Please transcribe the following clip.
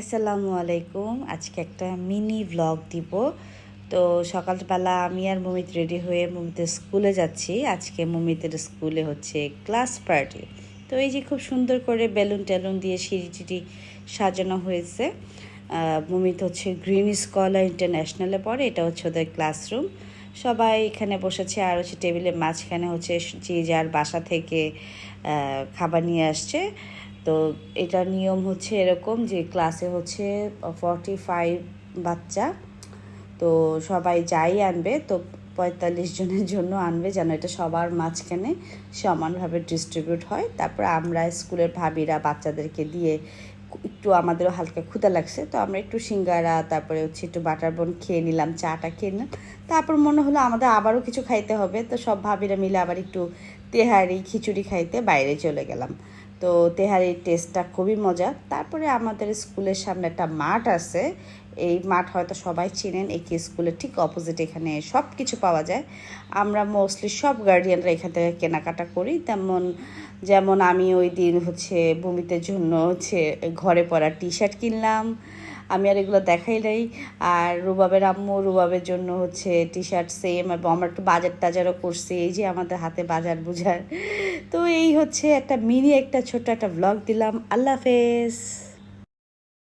আসসালামু আলাইকুম। আজকে একটা মিনি ভ্লগ দিব। তো সকালবেলা আমি আর মমিত রেডি হয়ে মমিতের স্কুলে যাচ্ছি। আজকে মমিতের স্কুলে হচ্ছে ক্লাস পার্টি তো এই যে খুব সুন্দর করে বেলুন টেলুন দিয়ে সিঁড়ি টিড়ি সাজানো হয়েছে। মমিত হচ্ছে গ্রিন স্কলার ইন্টারন্যাশনালে পড়ে, এটা হচ্ছে ওদের ক্লাসরুম সবাই এখানে বসেছে, আর হচ্ছে টেবিলের মাঝখানে হচ্ছে যে যার বাসা থেকে খাবার নিয়ে আসছে। তো এটার নিয়ম হচ্ছে এরকম যে ক্লাসে হচ্ছে ফর্টি ফাইভ বাচ্চা। তো সবাই যাই আনবে, তো পঁয়তাল্লিশ জনের জন্য আনবে যেন এটা সবার মাঝখানে সমানভাবে ডিস্ট্রিবিউট হয়। তারপর আমরা স্কুলের ভাবিরা বাচ্চাদেরকে দিয়ে একটু আমাদেরও হালকা ক্ষুদা লাগছে, তো আমরা একটু সিঙ্গারা, তারপরে হচ্ছে একটু বাটার বন খেয়ে নিলাম, চাটা খেয়ে নিলাম। তারপর মনে হলো আমাদের আবারও কিছু খাইতে হবে, তো সব ভাবিরা মিলে আবার একটু তেহারি, খিচুড়ি খাইতে বাইরে চলে গেলাম। তো তেহারির টেস্টটা খুবই মজা। তারপরে আমাদের স্কুলের সামনে একটা মাঠ আছে। এই মাঠ হয়তো সবাই চিনেন, একই স্কুলের ঠিক অপোজিট এখানে সব কিছু পাওয়া যায়। আমরা মোস্টলি সব গার্ডিয়ানরা এখান থেকে কেনাকাটা করি। তেমন, যেমন আমি ওই দিন হচ্ছে ভূমিতে জন্য হচ্ছে ঘরে পরা টি শার্ট কিনলাম। আমি আর এগুলো দেখাই নাই। আর রুবাবের আম্মু রুবাবের জন্য হচ্ছে টি শার্ট সেম এবং আমার একটু বাজার টাজারও করছি, এই যে আমাদের হাতে বাজার বুঝার। তো এই হচ্ছে একটা মিনি একটা ছোট্ট একটা ব্লগ দিলাম। আল্লাহ হাফেজ।